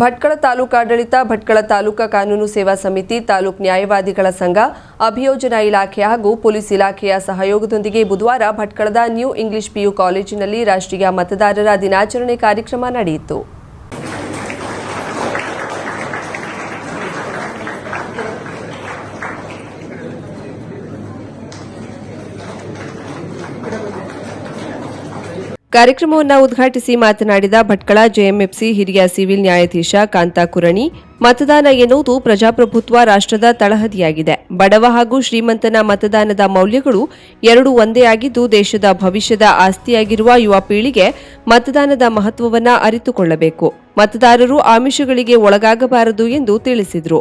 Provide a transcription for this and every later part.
ಭಟ್ಕಳ ತಾಲೂಕಾಡಳಿತ ಭಟ್ಕಳ ತಾಲೂಕಾ ಕಾನೂನು ಸೇವಾ ಸಮಿತಿ, ತಾಲೂಕ್ ನ್ಯಾಯವಾದಿಗಳ ಸಂಘ, ಅಭಿಯೋಜನಾ ಇಲಾಖೆ ಹಾಗೂ ಪೊಲೀಸ್ ಇಲಾಖೆಯ ಸಹಯೋಗದೊಂದಿಗೆ ಬುಧವಾರ ಭಟ್ಕಳದ ನ್ಯೂ ಇಂಗ್ಲಿಷ್ ಪಿಯು ಕಾಲೇಜಿನಲ್ಲಿ ರಾಷ್ಟ್ರೀಯ ಮತದಾರರ ದಿನಾಚರಣೆ ಕಾರ್ಯಕ್ರಮ ನಡೆಯಿತು. ಕಾರ್ಯಕ್ರಮವನ್ನು ಉದ್ಘಾಟಿಸಿ ಮಾತನಾಡಿದ ಭಟ್ಕಳ ಜೆಎಂಎಫ್ಸಿ ಹಿರಿಯ ಸಿವಿಲ್ ನ್ಯಾಯಾಧೀಶ ಕಾಂತಾ ಕುರಣಿ, ಮತದಾನ ಎನ್ನುವುದು ಪ್ರಜಾಪ್ರಭುತ್ವ ರಾಷ್ಟ್ರದ ತಳಹದಿಯಾಗಿದೆ. ಬಡವ ಹಾಗೂ ಶ್ರೀಮಂತನ ಮತದಾನದ ಮೌಲ್ಯಗಳು ಎರಡೂ ಒಂದೇ ಆಗಿದ್ದು ದೇಶದ ಭವಿಷ್ಯದ ಆಸ್ತಿಯಾಗಿರುವ ಯುವ ಪೀಳಿಗೆ ಮತದಾನದ ಮಹತ್ವವನ್ನು ಅರಿತುಕೊಳ್ಳಬೇಕು. ಮತದಾರರು ಆಮಿಷಗಳಿಗೆ ಒಳಗಾಗಬಾರದು ಎಂದು ತಿಳಿಸಿದರು.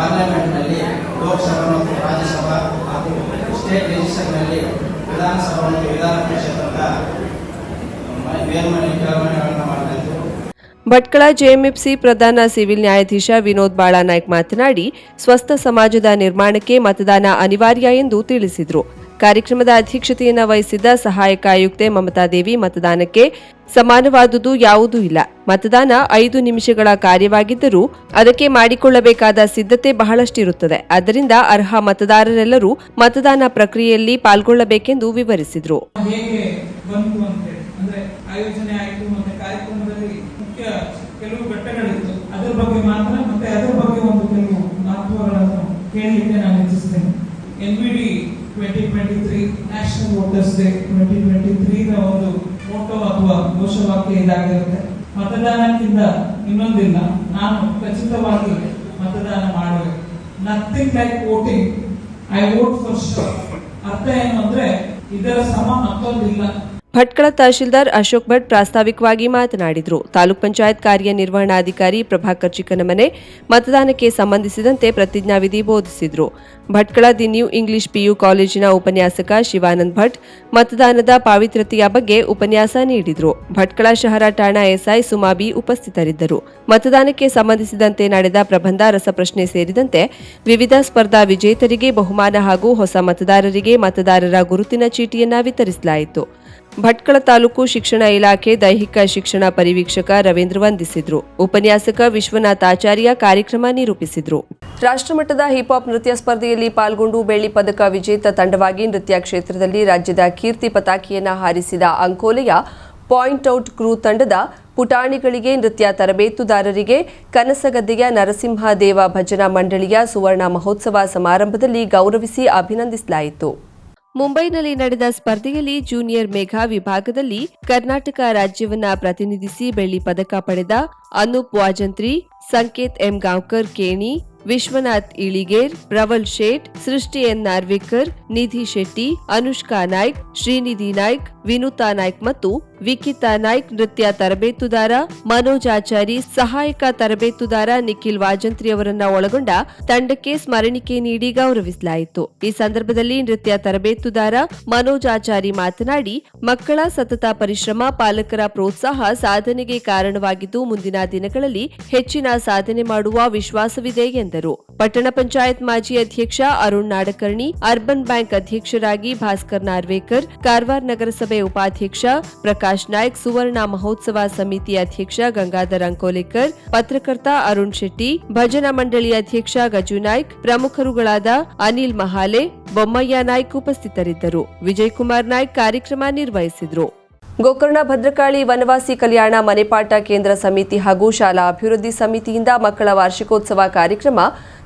ಪಾರ್ಲಿಮೆಂಟ್ನಲ್ಲಿ ಲೋಕಸಭಾ ಮತ್ತು ರಾಜ್ಯಸಭಾ ಹಾಗೂ ಸ್ಟೇಟ್ ಲೆಜಿಸ್ಲೇಚರ್ನಲ್ಲಿ ವಿಧಾನಸಭಾ ಮತ್ತು ವಿಧಾನ ಪರಿಷತ್ ಮೇಲ್ಮನೆ ಕೆಳಮನೆಗಳನ್ನು ಮಾಡಲಾಯಿತು ಭಟ್ಕಳ ಜೆಎಂಎಫ್ಸಿ ಪ್ರಧಾನ ಸಿವಿಲ್ ನ್ಯಾಯಾಧೀಶ ವಿನೋದ್ ಬಾಳಾನಾಯ್ಕ್ ಮಾತನಾಡಿ, ಸ್ವಸ್ಥ ಸಮಾಜದ ನಿರ್ಮಾಣಕ್ಕೆ ಮತದಾನ ಅನಿವಾರ್ಯ ಎಂದು ತಿಳಿಸಿದರು. ಕಾರ್ಯಕ್ರಮದ ಅಧ್ಯಕ್ಷತೆಯನ್ನು ವಹಿಸಿದ್ದ ಸಹಾಯಕ ಆಯುಕ್ತೆ ಮಮತಾದೇವಿ ಮತದಾನಕ್ಕೆ ಸಮಾನವಾದುದು ಯಾವುದೂ ಇಲ್ಲ. ಮತದಾನ ಐದು ನಿಮಿಷಗಳ ಕಾರ್ಯವಾಗಿದ್ದರೂ ಅದಕ್ಕೆ ಮಾಡಿಕೊಳ್ಳಬೇಕಾದ ಸಿದ್ಧತೆ ಬಹಳಷ್ಟಿರುತ್ತದೆ. ಆದ್ದರಿಂದ ಅರ್ಹ ಮತದಾರರೆಲ್ಲರೂ ಮತದಾನ ಪ್ರಕ್ರಿಯೆಯಲ್ಲಿ ಪಾಲ್ಗೊಳ್ಳಬೇಕೆಂದು ವಿವರಿಸಿದರು. Twenty twenty three national voters day twenty twenty ತ್ರೀನ ಒಂದು ಮೋಟೋ ಘೋಷವಾಕ್ಯ ಇದಾಗಿರುತ್ತೆ. ಮತದಾನಕ್ಕಿಂತ ಇನ್ನೊಂದಿಲ್ಲ. ನಾನು ಖಚಿತವಾಗಿ ಮತದಾನ ಮಾಡಬೇಕು nothing like voting I vote for sure ಅರ್ಥ ಏನು ಅಂದ್ರೆ ಇದರ ಸಮ ಮತ್ತೊಂದಿಲ್ಲ. ಭಟ್ಕಳ ತಹಶೀಲ್ದಾರ್ ಅಶೋಕ್ ಭಟ್ ಪ್ರಾಸ್ತಾವಿಕವಾಗಿ ಮಾತನಾಡಿದರು. ತಾಲೂಕ್ ಪಂಚಾಯತ್ ಕಾರ್ಯನಿರ್ವಹಣಾಧಿಕಾರಿ ಪ್ರಭಾಕರ್ ಚಿಕ್ಕನಮನೆ ಮತದಾನಕ್ಕೆ ಸಂಬಂಧಿಸಿದಂತೆ ಪ್ರತಿಜ್ಞಾವಿಧಿ ಬೋಧಿಸಿದರು. Bhatkal the new English PU ಕಾಲೇಜಿನ ಉಪನ್ಯಾಸಕ ಶಿವಾನಂದ್ ಭಟ್ ಮತದಾನದ ಪಾವಿತ್ರತೆಯ ಬಗ್ಗೆ ಉಪನ್ಯಾಸ ನೀಡಿದರು. ಭಟ್ಕಳ ಶಹರ ಠಾಣಾ ಎಸ್ಐ ಸುಮಾಬಿ ಉಪಸ್ಥಿತರಿದ್ದರು. ಮತದಾನಕ್ಕೆ ಸಂಬಂಧಿಸಿದಂತೆ ನಡೆದ ಪ್ರಬಂಧ ರಸಪ್ರಶ್ನೆ ಸೇರಿದಂತೆ ವಿವಿಧ ಸ್ಪರ್ಧಾ ವಿಜೇತರಿಗೆ ಬಹುಮಾನ ಹಾಗೂ ಹೊಸ ಮತದಾರರಿಗೆ ಮತದಾರರ ಗುರುತಿನ ಚೀಟಿಯನ್ನ ವಿತರಿಸಲಾಯಿತು. ಭಟ್ಕಳ ತಾಲೂಕು ಶಿಕ್ಷಣ ಇಲಾಖೆ ದೈಹಿಕ ಶಿಕ್ಷಣ ಪರಿವೀಕ್ಷಕ ರವೀಂದ್ರ ವಂದಿಸಿದ್ರು. ಉಪನ್ಯಾಸಕ ವಿಶ್ವನಾಥ್ ಆಚಾರ್ಯ ಕಾರ್ಯಕ್ರಮ ನಿರೂಪಿಸಿದ್ರು. ರಾಷ್ಟ್ರಮಟ್ಟದ ಹಿಪ್ ಹಾಪ್ ನೃತ್ಯ ಸ್ಪರ್ಧೆಯಲ್ಲಿ ಪಾಲ್ಗೊಂಡು ಬೆಳ್ಳಿ ಪದಕ ವಿಜೇತ ತಂಡವಾಗಿ ನೃತ್ಯ ಕ್ಷೇತ್ರದಲ್ಲಿ ರಾಜ್ಯದ ಕೀರ್ತಿ ಪತಾಕಿಯನ್ನು ಹಾರಿಸಿದ ಅಂಕೋಲೆಯ ಪಾಯಿಂಟ್ ಔಟ್ ಕ್ರೂ ತಂಡದ ಪುಟಾಣಿಗಳಿಗೆ ನೃತ್ಯ ತರಬೇತುದಾರರಿಗೆ ಕನಸಗದ್ದೆಯ ನರಸಿಂಹದೇವ ಭಜನಾ ಮಂಡಳಿಯ ಸುವರ್ಣ ಮಹೋತ್ಸವ ಸಮಾರಂಭದಲ್ಲಿ ಗೌರವಿಸಿ ಅಭಿನಂದಿಸಲಾಯಿತು. ಮುಂಬೈನಲ್ಲಿ ನಡೆದ ಸ್ಪರ್ಧೆಯಲ್ಲಿ ಜೂನಿಯರ್ ಮೇಘಾ ವಿಭಾಗದಲ್ಲಿ ಕರ್ನಾಟಕ ರಾಜ್ಯವನ್ನ ಪ್ರತಿನಿಧಿಸಿ ಬೆಳ್ಳಿ ಪದಕ ಪಡೆದ ಅನೂಪ್ ವಾಜಂತ್ರಿ, ಸಂಕೇತ್ ಎಂ ಗಾಂವ್ಕರ್ ಕೇಣಿ, ವಿಶ್ವನಾಥ್ ಇಳಿಗೇರ್, ಪ್ರವಲ್ ಶೇಟ್, ಸೃಷ್ಟಿ ಎನ್ ನಾರ್ವೇಕರ್, ನಿಧಿ ಶೆಟ್ಟಿ, ಅನುಷ್ಕಾ ನಾಯ್ಕ್, ಶ್ರೀನಿಧಿ ನಾಯ್ಕ್ ವಿನುತಾ ನಾಯ್ಕ್ ಮತ್ತು ವಿಕಿತಾ ನಾಯ್ಕ್ ನೃತ್ಯ ತರಬೇತುದಾರ, ಮನೋಜ್ ಆಚಾರಿ, ಸಹಾಯಕ ತರಬೇತುದಾರ ನಿಖಿಲ್ ವಾಜಂತ್ರಿ ಅವರನ್ನ ಒಳಗೊಂಡ ತಂಡಕ್ಕೆ ಸ್ಮರಣಿಕೆ ನೀಡಿ ಗೌರವಿಸಲಾಯಿತು. ಈ ಸಂದರ್ಭದಲ್ಲಿ ನೃತ್ಯ ತರಬೇತುದಾರ, ಮನೋಜ್ ಆಚಾರಿ ಮಾತನಾಡಿ, ಮಕ್ಕಳ ಸತತ ಪರಿಶ್ರಮ, ಪಾಲಕರ ಪ್ರೋತ್ಸಾಹ ಸಾಧನೆಗೆ ಕಾರಣವಾಗಿದ್ದು ಮುಂದಿನ ದಿನಗಳಲ್ಲಿ ಹೆಚ್ಚಿನ ಸಾಧನೆ ಮಾಡುವ ವಿಶ್ವಾಸವಿದೆ ಎಂದರು. ಪಟ್ಟಣ ಪಂಚಾಯತ್ ಮಾಜಿ ಅಧ್ಯಕ್ಷ ಅರುಣ್ ನಾಡಕರ್ಣಿ, ಅರ್ಬನ್ ಬ್ಯಾಂಕ್ ಅಧ್ಯಕ್ಷರಾಗಿ ಭಾಸ್ಕರ್ ನಾರ್ವೇಕರ್, ಕಾರವಾರ ನಗರಸಭೆ ಉಪಾಧ್ಯಕ್ಷ ಪ್ರಕಾಶ್ ನಾಯ್ಕ್, ಸುವರ್ಣ ಮಹೋತ್ಸವ ಸಮಿತಿ ಅಧ್ಯಕ್ಷ ಗಂಗಾಧರ್ ಅಂಕೋಲೇಕರ್, ಪತ್ರಕರ್ತ ಅರುಣ್ ಶೆಟ್ಟಿ, ಭಜನಾ ಮಂಡಳಿ ಅಧ್ಯಕ್ಷ ಗಜು ನಾಯ್ಕ್, ಪ್ರಮುಖರುಗಳಾದ ಅನಿಲ್ ಮಹಾಲೆ, ಬೊಮ್ಮಯ್ಯ ನಾಯ್ಕ್ ಉಪಸ್ಥಿತರಿದ್ದರು. ವಿಜಯ್ ಕುಮಾರ್ ನಾಯ್ಕ್ ಕಾರ್ಯಕ್ರಮ ನಿರ್ವಹಿಸಿದರು. ಗೋಕರ್ಣ ಭದ್ರಕಾಳಿ ವನವಾಸಿ ಕಲ್ಯಾಣ ಮನೆಪಾಠ ಕೇಂದ್ರ ಸಮಿತಿ ಹಾಗೂ ಶಾಲಾ ಅಭಿವೃದ್ಧಿ ಸಮಿತಿಯಿಂದ ಮಕ್ಕಳ ವಾರ್ಷಿಕೋತ್ಸವ ಕಾರ್ಯಕ್ರಮ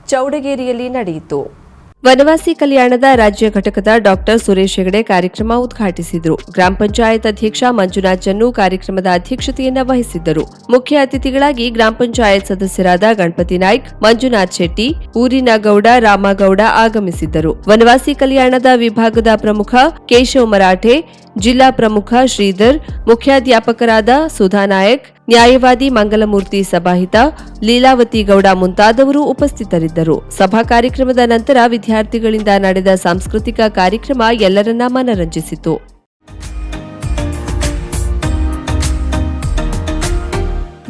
ಚೌಡಗೇರಿಯಲ್ಲಿ ನಡೆಯಿತು. ವನವಾಸಿ ಕಲ್ಯಾಣದ ರಾಜ್ಯ ಘಟಕದ ಡಾಕ್ಟರ್ ಸುರೇಶ್ ಹೆಗಡೆ ಕಾರ್ಯಕ್ರಮ ಉದ್ಘಾಟಿಸಿದರು. ಗ್ರಾಮ ಪಂಚಾಯತ್ ಅಧ್ಯಕ್ಷ ಮಂಜುನಾಥ್ ಜನ್ನು ಕಾರ್ಯಕ್ರಮದ ಅಧ್ಯಕ್ಷತೆಯನ್ನು ವಹಿಸಿದ್ದರು. ಮುಖ್ಯ ಅತಿಥಿಗಳಾಗಿ ಗ್ರಾಮ ಪಂಚಾಯತ್ ಸದಸ್ಯರಾದ ಗಣಪತಿ ನಾಯ್ಕ್, ಮಂಜುನಾಥ್ ಶೆಟ್ಟಿ, ಊರಿನ ಗೌಡ ರಾಮಗೌಡ ಆಗಮಿಸಿದ್ದರು. ವನವಾಸಿ ಕಲ್ಯಾಣದ ವಿಭಾಗದ ಪ್ರಮುಖ ಕೇಶವ್ ಮರಾಠೆ, ಜಿಲ್ಲಾ ಪ್ರಮುಖ ಶ್ರೀಧರ್, ಮುಖ್ಯಾಧ್ಯಾಪಕರಾದ ಸುಧಾ ನಾಯಕ್ ನ್ಯಾಯವಾದಿ ಮಂಗಲಮೂರ್ತಿ ಸಭಾಹಿತ ಲೀಲಾವತಿ ಗೌಡ ಮುಂತಾದವರು ಉಪಸ್ಥಿತರಿದ್ದರು. ಸಭಾ ಕಾರ್ಯಕ್ರಮದ ನಂತರ ವಿದ್ಯಾರ್ಥಿಗಳಿಂದ ನಡೆದ ಸಾಂಸ್ಕೃತಿಕ ಕಾರ್ಯಕ್ರಮ ಎಲ್ಲರನ್ನ ಮನರಂಜಿಸಿತು.